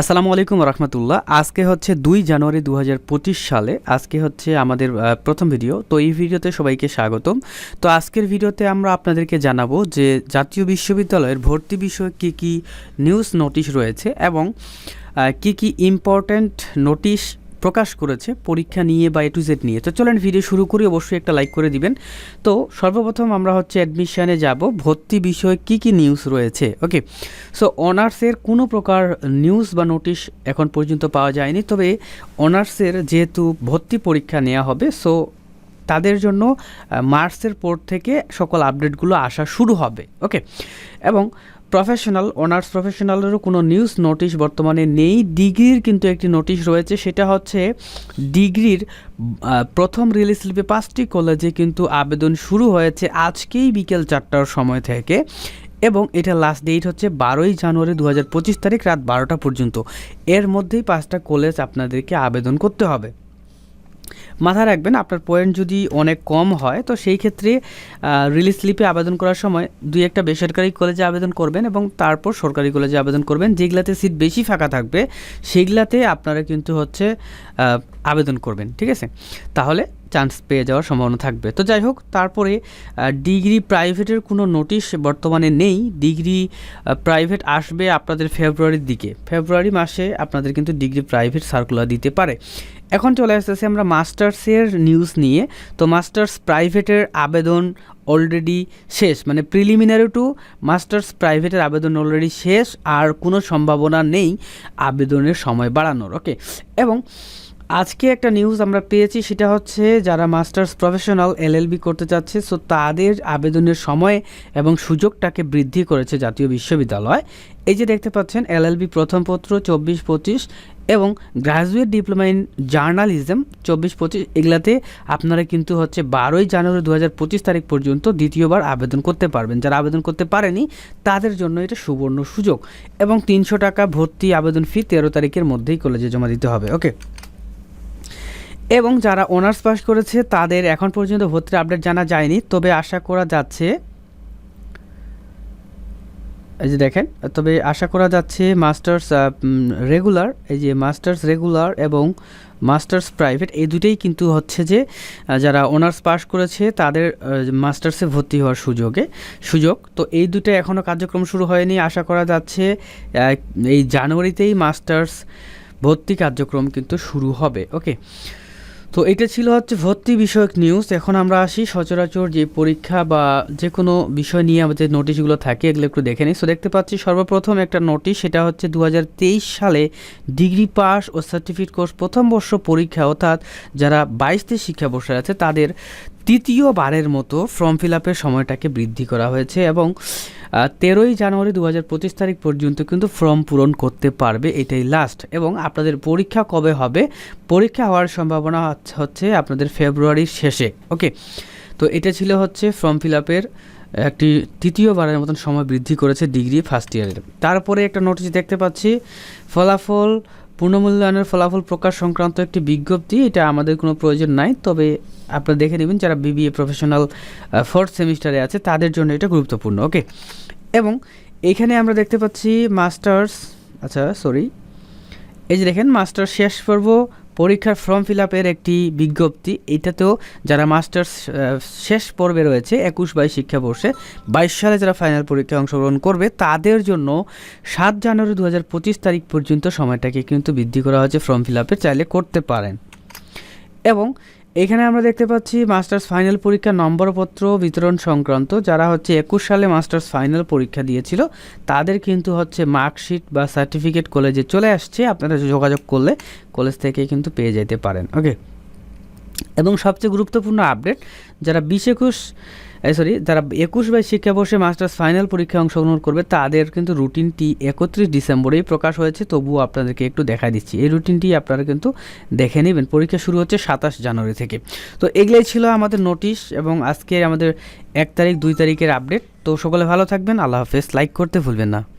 আসসালামু আলাইকুম রহমতুল্লাহ। আজকে হচ্ছে দুই জানুয়ারি দু হাজার পঁচিশ সালে। আজকে হচ্ছে আমাদের প্রথম ভিডিও। তো এই ভিডিওতে সবাইকে স্বাগতম। তো আজকের ভিডিওতে আমরা আপনাদেরকে জানাব যে জাতীয় বিশ্ববিদ্যালয়ের ভর্তি বিষয়ে কী কী নিউজ নোটিশ রয়েছে এবং কি কি ইম্পর্ট্যান্ট নোটিশ প্রকাশ করেছে, পরীক্ষা নিয়ে বা এ টু জেড নিয়ে। তো চলেন ভিডিও শুরু করি, অবশ্যই একটা লাইক করে দিবেন। তো সর্বপ্রথম আমরা হচ্ছে অ্যাডমিশানে যাব, ভর্তি বিষয়ে কী কী নিউজ রয়েছে ওকে সো অনার্সের কোনো প্রকার নিউজ বা নোটিশ এখন পর্যন্ত পাওয়া যায়নি, তবে অনার্সের যেহেতু ভর্তি পরীক্ষা নেওয়া হবে সো তাদের জন্য মার্চের পর থেকে সকল আপডেটগুলো আসা শুরু হবে ওকে এবং প্রফেশনাল অনার্স প্রফেশনালেরও কোনো নিউজ নোটিশ বর্তমানে নেই। ডিগ্রির কিন্তু একটি নোটিশ রয়েছে, সেটা হচ্ছে ডিগ্রির প্রথম রিলিজ স্লিপে পাঁচটি কলেজে কিন্তু আবেদন শুরু হয়েছে আজকেই বিকেল চারটার সময় থেকে এবং এটা লাস্ট ডেট হচ্ছে বারোই জানুয়ারি দু হাজার পঁচিশ তারিখ রাত বারোটা পর্যন্ত। এর মধ্যেই পাঁচটা কলেজ আপনাদেরকে আবেদন করতে হবে। মাথায় রাখবেন, আপনার পয়েন্ট যদি অনেক কম হয়, তো সেই ক্ষেত্রে রিলিজ স্লিপে আবেদন করার সময় দুই একটা বেসরকারি কলেজে আবেদন করবেন এবং তারপর সরকারি কলেজে আবেদন করবেন। যেগুলাতে সিট বেশি ফাঁকা থাকবে, সেগুলাতে আপনারা কিন্তু হচ্ছে আবেদন করবেন, ঠিক আছে? তাহলে চান্স পেয়ে যাওয়ার সম্ভাবনা থাকবে। তো যাই হোক, তারপরে ডিগ্রি প্রাইভেটের কোনো নোটিশ বর্তমানে নেই। ডিগ্রি প্রাইভেট আসবে আপনাদের ফেব্রুয়ারির দিকে। ফেব্রুয়ারি মাসে আপনাদের কিন্তু ডিগ্রি প্রাইভেট সার্কুলার দিতে পারে। এখন চলে আসতেছি আমরা মাস্টার্সের নিউজ নিয়ে। তো মাস্টার্স প্রাইভেটের আবেদন অলরেডি শেষ মানে প্রিলিমিনারি টু মাস্টার্স প্রাইভেটের আবেদন অলরেডি শেষ, আর কোনো সম্ভাবনা নেই আবেদনের সময় বাড়ানোর ওকে এবং আজকে একটা নিউজ আমরা পেয়েছি, সেটা হচ্ছে যারা মাস্টার্স প্রফেশনাল এলএলবি করতে চাচ্ছে সো তাদের আবেদনের সময় এবং সুযোগটাকে বৃদ্ধি করেছে জাতীয় বিশ্ববিদ্যালয়। এই যে দেখতে পাচ্ছেন এলএলবি প্রথম পত্র চব্বিশ পঁচিশ এবং গ্রাজুয়েট ডিপ্লোমা ইন জার্নালিজম চব্বিশ পঁচিশ, এগুলাতে আপনারা কিন্তু হচ্ছে বারোই জানুয়ারি দু হাজার পঁচিশ তারিখ পর্যন্ত দ্বিতীয়বার আবেদন করতে পারবেন। যারা আবেদন করতে পারেনি, তাদের জন্য এটা সুবর্ণ সুযোগ এবং তিনশো টাকা ভর্তি আবেদন ফি তেরো তারিখের মধ্যেই কলেজে জমা দিতে হবে। ওকে এবং যারা অনার্স পাস করেছে, তাদের এখন পর্যন্ত ভর্তির আপডেট জানা যায়নি। তবে আশা করা যাচ্ছে, এই যে দেখেন, তবে আশা করা যাচ্ছে মাস্টার্স রেগুলার, এই যে মাস্টার্স রেগুলার এবং মাস্টার্স প্রাইভেট, এই দুটেই কিন্তু হচ্ছে যে যারা অনার্স পাস করেছে, তাদের মাস্টার্সে ভর্তি হওয়ার সুযোগে, সুযোগ। তো এই দুটো এখনও কার্যক্রম শুরু হয়নি। আশা করা যাচ্ছে এই জানুয়ারিতেই মাস্টার্স ভর্তি কার্যক্রম কিন্তু শুরু হবে। ওকে। তো এটা ছিল হচ্ছে ভর্তি বিষয়ক নিউজ এখন আমরা আসি সচরাচর যে পরীক্ষা বা যে কোনো বিষয় নিয়ে আমাদের নোটিশগুলো থাকে, এগুলো একটু দেখে নিই। সো দেখতে পাচ্ছি সর্বপ্রথম একটা নোটিশ সেটা হচ্ছে দু হাজার তেইশ সালে ডিগ্রি পাস ও সার্টিফিকেট কোর্স প্রথম বর্ষ পরীক্ষা, অর্থাৎ যারা বাইশতে শিক্ষাবর্ষে আছে, তাদের তৃতীয়বারের মতো ফর্ম ফিল আপের সময়টাকে বৃদ্ধি করা হয়েছে এবং তেরোই জানুয়ারি দু পঁচিশ তারিখ পর্যন্ত কিন্তু ফর্ম পূরণ করতে পারবে, এটাই লাস্ট এবং আপনাদের পরীক্ষা কবে হবে? পরীক্ষা হওয়ার সম্ভাবনা হচ্ছে- আপনাদের ফেব্রুয়ারির শেষে ওকে তো এটা ছিল হচ্ছে ফর্ম ফিল আপের একটি তৃতীয়বারের মতন সময় বৃদ্ধি করেছে ডিগ্রি ফার্স্ট ইয়ারের। তারপরে একটা নোটিশ দেখতে পাচ্ছি, ফলাফল পুনর্মূল্যায়নের ফলাফল প্রকাশ সংক্রান্ত একটি বিজ্ঞপ্তি, এটা আমাদের কোনো প্রয়োজন নাই, তবে আপনারা দেখে নেবেন যারা বিবিএ প্রফেশনাল ফোর্থ সেমিস্টারে আছে, তাদের জন্য এটা গুরুত্বপূর্ণ ওকে এবং এখানে আমরা দেখতে পাচ্ছি মাস্টার্স আচ্ছা সরি এই যে দেখেন মাস্টার শেষ পর্ব পরীক্ষার ফর্ম ফিল আপের একটি বিজ্ঞপ্তি। এটাতেও যারা মাস্টার্স শেষ পর্বে রয়েছে, একুশ বাইশ শিক্ষাবর্ষে, বাইশ সালে যারা ফাইনাল পরীক্ষায় অংশগ্রহণ করবে, তাদের জন্য সাত জানুয়ারি দু হাজার পঁচিশ তারিখ পর্যন্ত সময়টাকে কিন্তু বৃদ্ধি করা হয়েছে ফর্ম ফিল আপে চাইলে করতে পারেন। এবং এখানে আমরা দেখতে পাচ্ছি মাস্টার্স ফাইনাল পরীক্ষা নম্বরপত্র বিতরণ সংক্রান্ত। যারা হচ্ছে একুশ সালে মাস্টার্স ফাইনাল পরীক্ষা দিয়েছিল, তাদের কিন্তু হচ্ছে মার্কশিট বা সার্টিফিকেট কলেজে চলে আসছে। আপনারা যোগাযোগ করলে কলেজ থেকে কিন্তু পেয়ে যেতে পারেন। ওকে? এবং সবচেয়ে গুরুত্বপূর্ণ আপডেট, যারা বিশ একুশ সরি যারা একুশ বাইশ শিক্ষাবর্ষে মাস্টার্স ফাইনাল পরীক্ষায় অংশগ্রহণ করবে, তাদের কিন্তু রুটিনটি একত্রিশ ডিসেম্বরেই প্রকাশ হয়েছে। তবুও আপনাদেরকে একটু দেখা দিচ্ছি। এই রুটিনটি আপনারা কিন্তু দেখে নেবেন। পরীক্ষা শুরু হচ্ছে সাতাশ জানুয়ারি থেকে। তো এগুলোই ছিল আমাদের নোটিশ এবং আজকে আমাদের এক তারিখ, দুই তারিখের আপডেট। তো সকলে ভালো থাকবেন। আল্লাহ হাফেজ। লাইক করতে ভুলবেন না।